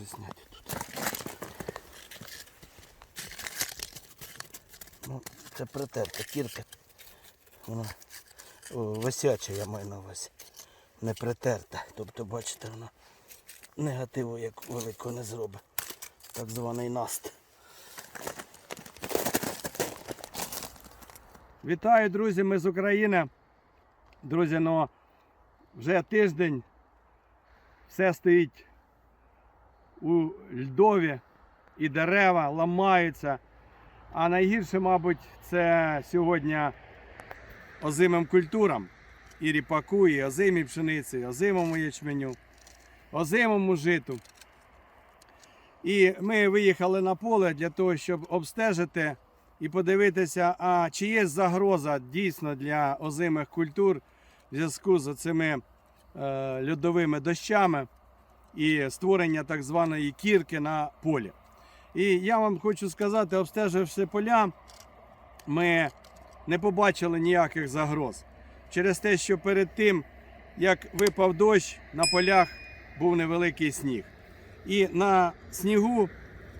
може зняти тут. Ну, це притерта кірка. Вона висяча, я маю на увазі. Не притерта. Тобто, бачите, вона негативу як великого не зробить. Так званий наст. Вітаю, друзі, ми з України. Друзі, ну вже тиждень все стоїть у льдові і дерева ламаються. А найгірше, мабуть, це сьогодні озимим культурам. І ріпаку, і озимій пшениці, і озимому ячменю, озимому житу. І ми виїхали на поле для того, щоб обстежити і подивитися, а чи є загроза дійсно для озимих культур в зв'язку з цими е, льодовими дощами і створення так званої кірки на полі. І я вам хочу сказати, обстеживши поля, ми не побачили ніяких загроз. Через те, що перед тим, як випав дощ, на полях був невеликий сніг. І на снігу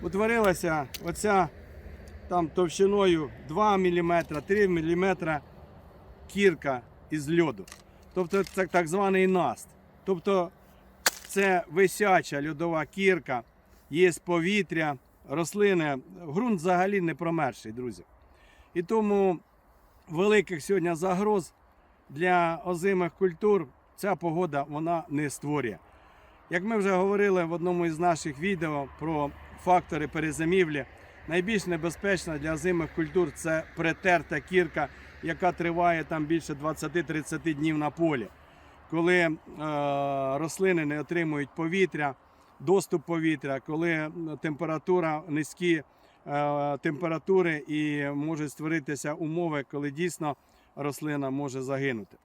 утворилася оця там товщиною 2 мм, 3 мм кірка із льоду. Тобто це так званий наст. Тобто це висяча льодова кірка, є повітря, рослини, ґрунт взагалі не промерзший, друзі. І тому великих сьогодні загроз для озимих культур ця погода вона не створює. Як ми вже говорили в одному із наших відео про фактори перезимівлі, найбільш небезпечна для озимих культур це претерта кірка, яка триває там більше 20-30 днів на полі. Коли е, рослини не отримують повітря, доступ повітря, коли температура низькі е, температури і можуть створитися умови, коли дійсно рослина може загинути.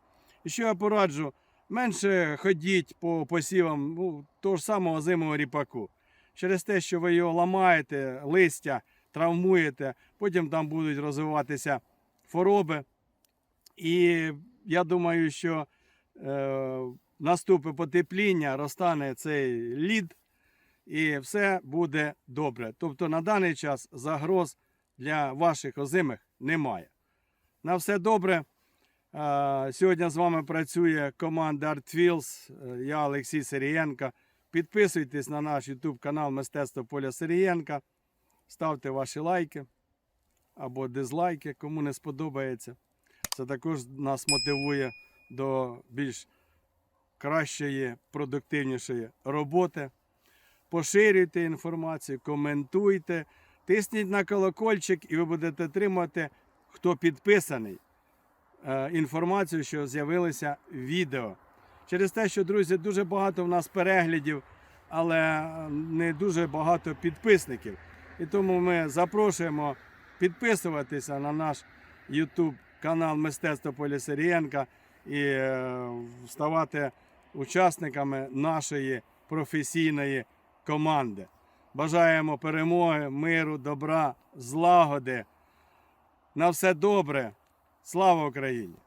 І що я пораджу? Менше ходіть по посівам ну, того ж самого озимого ріпаку. Через те, що ви його ламаєте, листя, травмуєте, потім там будуть розвиватися хвороби. І я думаю, що е, наступить потепління, розтане цей лід, і все буде добре. Тобто на даний час загроз для ваших озимих немає. На все добре. Е, Сьогодні з вами працює команда ArtFields, е, я Олексій Сирієнко. Підписуйтесь на наш YouTube канал Мистецтво Поля Сирієнка. Ставте ваші лайки або дизлайки, кому не сподобається. Це також нас мотивує до більш кращої, продуктивнішої роботи. Поширюйте інформацію, коментуйте, тисніть на колокольчик, і ви будете отримати, хто підписаний, е, інформацію, що з'явилися відео. Через те, що, друзі, дуже багато в нас переглядів, але е, не дуже багато підписників. І тому ми запрошуємо підписуватися на наш YouTube канал Мистецтво Полісарієнка і е, ставати учасниками нашої професійної команди. Бажаємо перемоги, миру, добра, злагоди. На все добре. Слава Україні!